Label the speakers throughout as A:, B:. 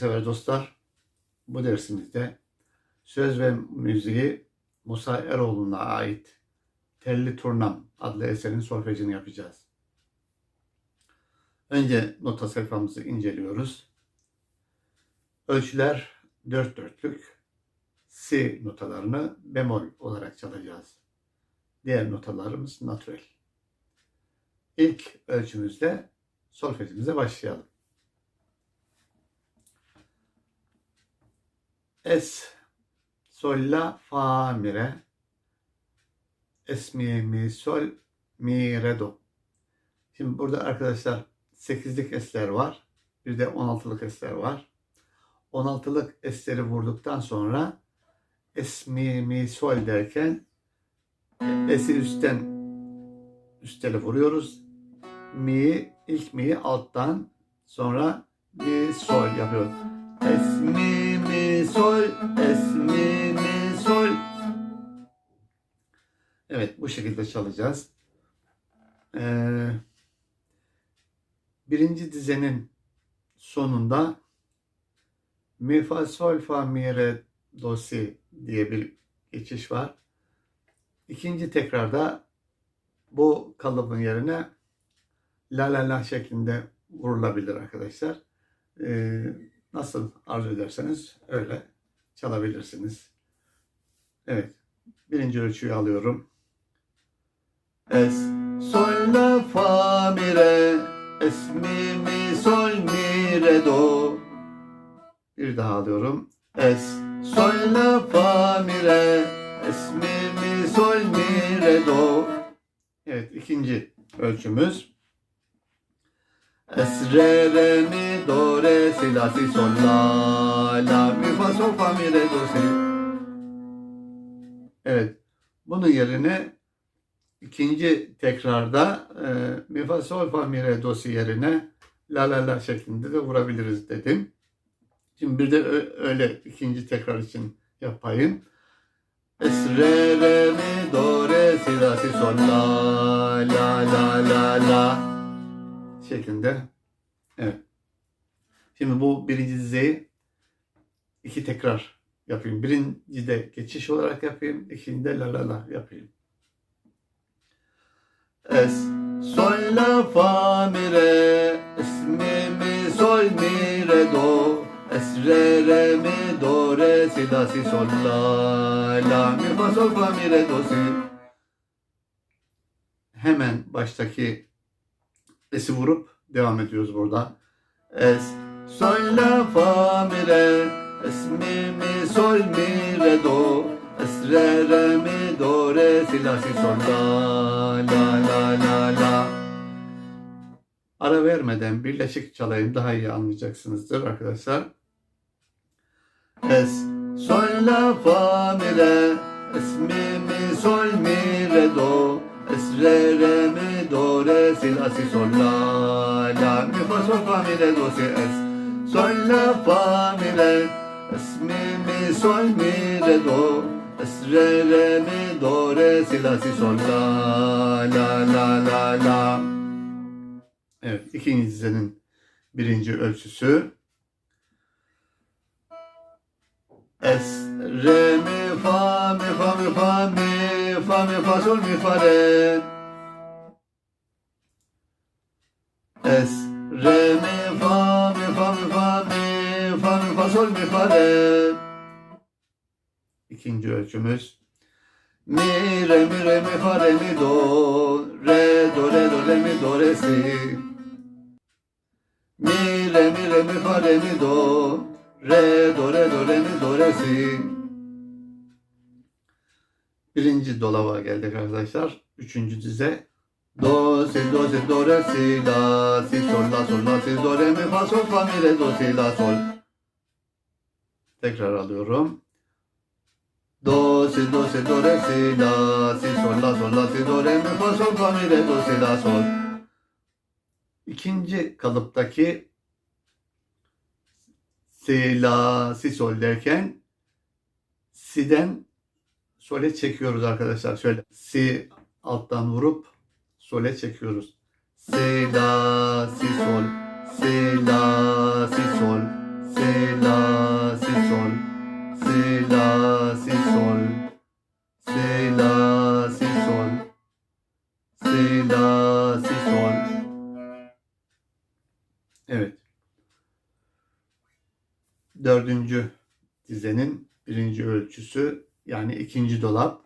A: müziksever dostlar, bu dersimizde söz ve müziği Musa Eroğlu'na ait Telli Turnam adlı eserin solfejini yapacağız. Önce nota sayfamızı inceliyoruz. Ölçüler dört dörtlük. Si notalarını bemol olarak çalacağız. Diğer notalarımız natürel. İlk ölçümüzde solfejimize başlayalım. Es, sol, la, fa, mi, re. Es, mi, mi, sol, mi, re, do. Şimdi burada arkadaşlar 8'lik esler var. Bir de 16'lık esler var. 16'lık esleri vurduktan sonra es, mi, mi, sol derken esi üstten üstele vuruyoruz. Mi, ilk mi'yi alttan sonra mi, sol yapıyoruz. Es, mi, sol, es, mi, mi, sol. Evet bu şekilde çalacağız. Ee, birinci dizenin sonunda mi, fa, sol, fa, mi, re, do, si diye bir geçiş var. İkinci tekrarda bu kalıbın yerine la la la şeklinde vurulabilir arkadaşlar. Ee, nasıl arzu ederseniz öyle çalabilirsiniz. Evet. Birinci ölçüyü alıyorum. Es, sol, la, fa, mi, re, es, mi, mi, sol, mi, re, do. Bir daha alıyorum. Es, sol, la, fa, mi, re, es, mi, mi, sol, mi, re, do. Evet, ikinci ölçümüz. Es, re, re, mi, do, re, si, la, si, sol, la, la, mi, fa, sol, fa, mi, re, do, si. Evet, bunun yerine ikinci tekrarda e, mi, fa, sol, fa, mi, re, do, si yerine la, la, la şeklinde de vurabiliriz dedim. Şimdi bir de öyle ikinci tekrar için yapayım. Es, re, re, mi, do, re, si, la, si, sol, la, la, la, la, la şeklinde. Evet. Şimdi bu birinci dizeyi iki tekrar yapayım. Birincide geçiş olarak yapayım. İkincide la la la yapayım. Es, sol, la, fa, mi, re, es, mi, mi, sol, mi, re, do, es, re, re, mi, do, re, si, la, si, sol, la, la, mi, fa, sol, fa, mi, re, do, si. Hemen baştaki esi vurup devam ediyoruz burada. Es, sol, la, fa, mi, re, es, mi, mi, sol, mi, re, do, es, re, re, mi, do, re, si, la, si, sol, la, la, la, la, la. Ara vermeden birleşik çalayım daha iyi anlayacaksınızdır arkadaşlar. Es, sol, la, fa, mi, re, es, mi, mi, sol, mi, re, do, es, re, re, mi, do, re, si, la, si, sol, la, la, mi, fa, sol, fa, mi, re, do, si, es, sol, la, fa, mi, re, es, mi, mi, sol, mi, re, do, es, re, re, mi, do, re, si, la, si, sol, la, la, la, la, la. Evet, ikinci dizenin birinci ölçüsü. Es, re, mi, fa, mi, fa, mi, fa, mi, fa, mi, fa, sol, mi, fa, re. Es, re, mi, fa, mi, fa, mi, fa, mi, fa, mi, fa, sol, mi, fa, re. İkinci ölçümüz. Mi, re, mi, re, mi, fa, re, mi, do, re, do, re, do, re, mi, do, re, si. Mi, re, mi, re, mi, fa, re, mi, do, re, do, re, do, re, mi, do, re, si. Birinci dolaba geldik arkadaşlar. Üçüncü dize. Do, si, do, si, do, re, si, la, si, sol, la, sol, la, si, do, re, mi, fa, sol, fa, mi, re, do, si, la, sol. Tekrar alıyorum. Do, si, do, si, do, re, si, la, si, sol, la, sol, la, si, do, re, mi, fa, sol, fa, mi, re, do, si, la, sol. İkinci kalıptaki si, la, si, sol derken si'den sole çekiyoruz arkadaşlar. Şöyle si alttan vurup sole çekiyoruz. Si, la, si, sol, si, la, si, sol, si la si sol si la si sol si la si sol si la si sol Evet. Dördüncü dizenin birinci ölçüsü yani ikinci dolap.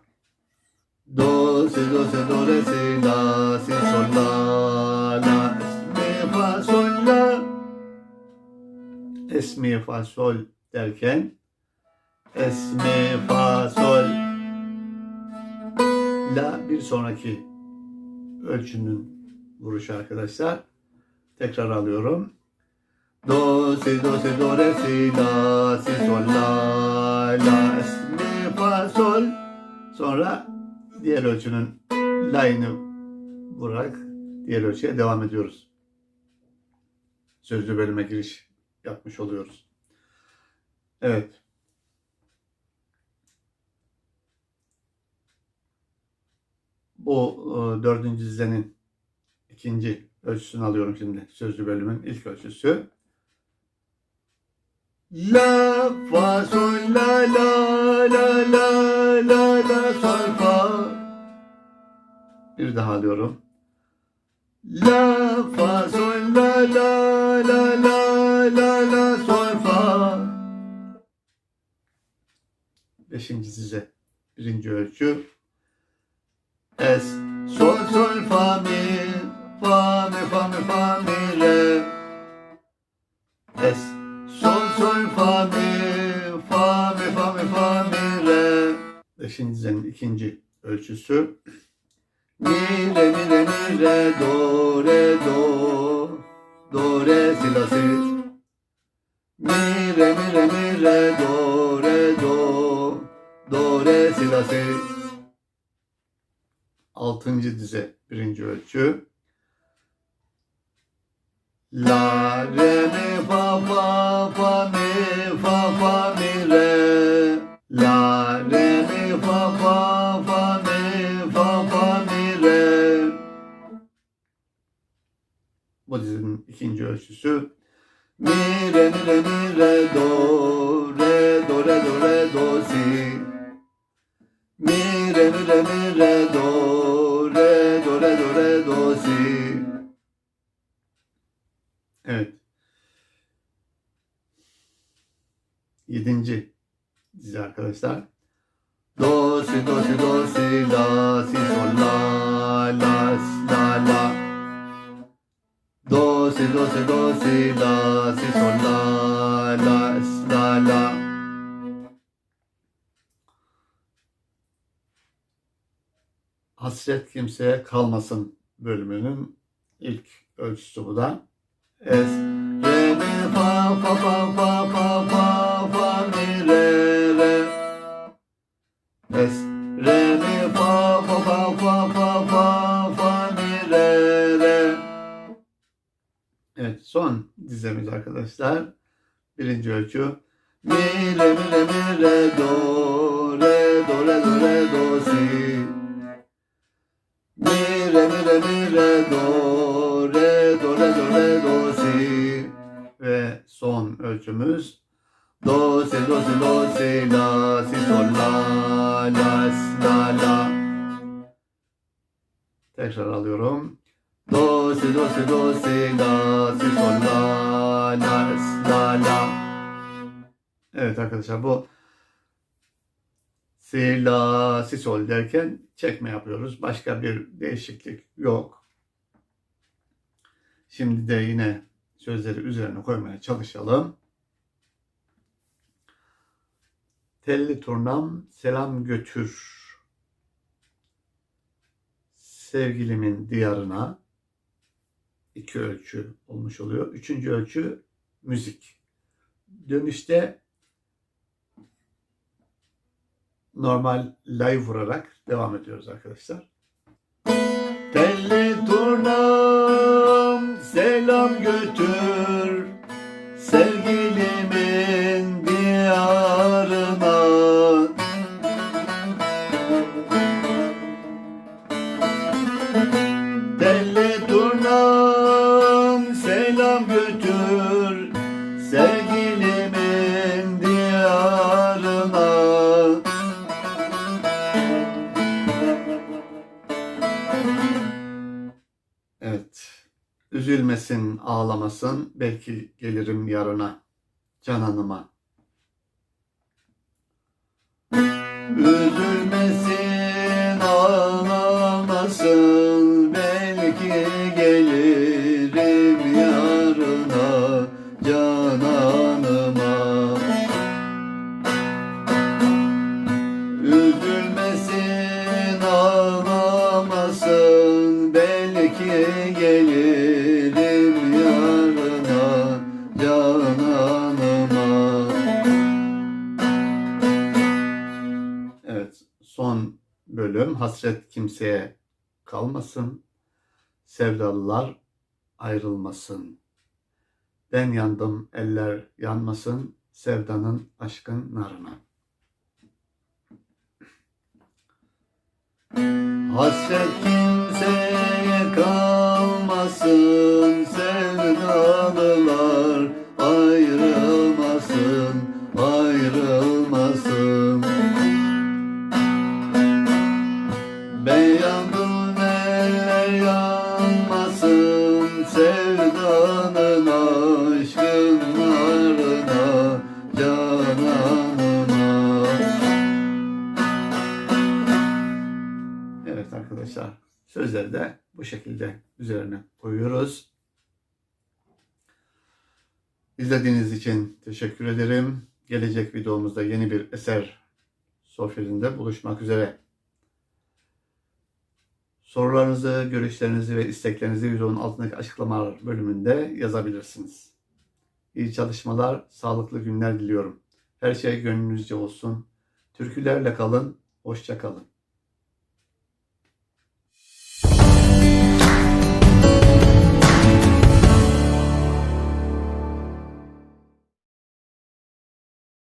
A: Do, si, do, si, do, re, si, la, si, sol, la, la, es, mi, fa, sol, la. Es, mi, fa, sol derken es, mi, fa, sol, la bir sonraki ölçünün vuruşu arkadaşlar. Tekrar alıyorum. Do, si, do, si, do, re, si, la, si, sol, la, la, es, mi, fa, sol. Sonra diğer ölçünün la'ını vurarak diğer ölçüye devam ediyoruz. Sözlü bölüme giriş yapmış oluyoruz. Evet. Bu e, dördüncü dizenin ikinci ölçüsünü alıyorum şimdi. Sözlü bölümün ilk ölçüsü. La, fa, sol, la, la, la, la, la, la, sol, fa. Bir daha alıyorum. La, fa, sol, la, la, la, la, la, la, sol, fa. Beşinci size. Birinci ölçü. Es, sol, sol, fa, mi, fa, mi, fa, mi, fa, mi, mi. Beşinci dizenin ikinci ölçüsü. Mi, re, mi, re, mi, re, do, re, do, do, re, si, la, si. Mi, re, mi, re, mi, re, do, re, do, do, re, si, la, si. Altıncı dize birinci ölçü. La, re, mi, ölçüsü. Mi, re, mi, re, mi, re, do, re, do, re, do, re, do, si. Mi, re, mi, re, mi, re, do, re, do, re, do, re, do, si. Evet. Yedinci dizi arkadaşlar. Do, si, do, si, do, si, la, si, sol, la, la, si, si, do, si, do, si, la, si, sol, la, la, la, la. Hasret kimseye kalmasın bölümünün ilk ölçüsü bu da. Es, re, mi, fa, fa, fa, fa, son dizemiz arkadaşlar. Birinci ölçü. Mi, re, mi, re, mi, re, do, re, do, re, do, re, do, si. Mi, re, mi, re, mi, re, do, re, do, re, do, re, do, si. Ve son ölçümüz. Do, si, do, si, do, si, la, si, sol, la, la, si, la, la. Tekrar alıyorum. Do, si, do, si, do, si, la, si, sol, la, la, la, la. Evet arkadaşlar bu si, la, si, sol derken çekme yapıyoruz. Başka bir değişiklik yok. Şimdi de yine sözleri üzerine koymaya çalışalım. Telli turnam selam götür. Sevgilimin diyarına iki ölçü olmuş oluyor. Üçüncü ölçü müzik. Dönüşte normal lay vurarak devam ediyoruz arkadaşlar. Telli turnam selam götür sevgilimin Üzülmesin, ağlamasın, belki gelirim yarına cananıma. Üzülmesin, ağlamasın, hasret kimseye kalmasın, sevdalılar ayrılmasın. Ben yandım, eller yanmasın, sevdanın aşkın narına. Hasret kimseye kalmasın, sevdalılar ayrılmasın, ayrılmasın. Evet arkadaşlar sözleri de bu şekilde üzerine koyuyoruz. İzlediğiniz için teşekkür ederim. Gelecek videomuzda yeni bir eser sohbetinde buluşmak üzere. Sorularınızı, görüşlerinizi ve isteklerinizi videonun altındaki açıklamalar bölümünde yazabilirsiniz. İyi çalışmalar, sağlıklı günler diliyorum. Her şey gönlünüzce olsun. Türkülerle kalın, hoşça kalın.